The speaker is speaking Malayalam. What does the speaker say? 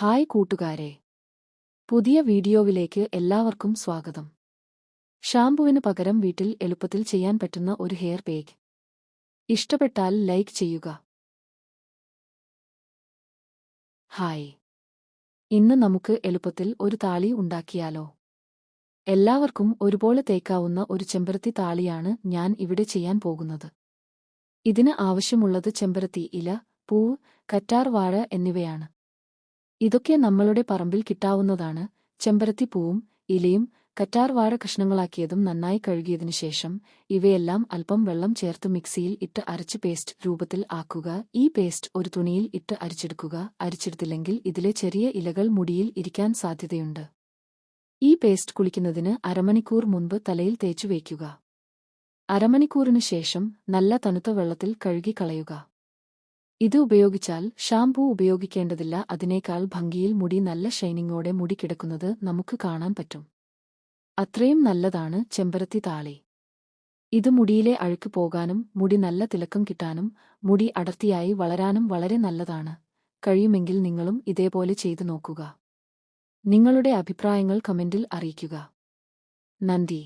ഹായ് കൂട്ടുകാരെ. പുതിയ വീഡിയോവിലേക്ക് എല്ലാവർക്കും സ്വാഗതം. ഷാംപുവിന് പകരം വീട്ടിൽ എളുപ്പത്തിൽ ചെയ്യാൻ പറ്റുന്ന ഒരു ഹെയർ പേക്ക് ഇഷ്ടപ്പെട്ടാൽ ലൈക്ക് ചെയ്യുക. ഹായ്. ഇന്ന് നമുക്ക് എളുപ്പത്തിൽ ഒരു താളി ഉണ്ടാക്കിയാലോ? എല്ലാവർക്കും ഒരുപോലെ തേക്കാവുന്ന ഒരു ചെമ്പരത്തി താളിയാണ് ഞാൻ ഇവിടെ ചെയ്യാൻ പോകുന്നത്. ഇതിന് ആവശ്യമുള്ളത് ചെമ്പരത്തി ഇല പൂവ് കറ്റാർ വാഴ എന്നിവയാണ്. ഇതൊക്കെ നമ്മളുടെ പറമ്പിൽ കിട്ടാവുന്നതാണ്. ചെമ്പരത്തിപ്പൂവും ഇലയും കറ്റാർവാഴ കഷ്ണങ്ങളാക്കിയതും നന്നായി കഴുകിയതിനു ശേഷം ഇവയെല്ലാം അല്പം വെള്ളം ചേർത്ത് മിക്സിയിൽ ഇട്ട് അരച്ച് പേസ്റ്റ് രൂപത്തിൽ ആക്കുക. ഈ പേസ്റ്റ് ഒരു തുണിയിൽ ഇട്ട് അരിച്ചെടുക്കുക. അരിച്ചെടുത്തില്ലെങ്കിൽ ഇതിലെ ചെറിയ ഇലകൾ മുടിയിൽ ഇരിക്കാൻ സാധ്യതയുണ്ട്. ഈ പേസ്റ്റ് കുളിക്കുന്നതിന് അരമണിക്കൂർ മുൻപ് തലയിൽ തേച്ചു വയ്ക്കുക. അരമണിക്കൂറിനു ശേഷം നല്ല തണുത്ത വെള്ളത്തിൽ കഴുകി കളയുക ഇത് ഉപയോഗിച്ചാൽ ഷാംപൂ ഉപയോഗിക്കേണ്ടതില്ല. അതിനേക്കാൾ ഭംഗിയിൽ മുടി നല്ല ഷൈനിങ്ങോടെ മുടി കിടക്കുന്നത് നമുക്ക് കാണാൻ പറ്റും. അത്രയും നല്ലതാണ് ചെമ്പരത്തി താളി. ഇത് മുടിയിലെ അഴുക്ക് പോകാനും മുടി നല്ല തിളക്കം കിട്ടാനും മുടി അടർത്തിയായി വളരാനും വളരെ നല്ലതാണ്. കഴിയുമെങ്കിൽ നിങ്ങളും ഇതേപോലെ ചെയ്തു നോക്കുക. നിങ്ങളുടെ അഭിപ്രായങ്ങൾ കമന്റിൽ അറിയിക്കുക. നന്ദി.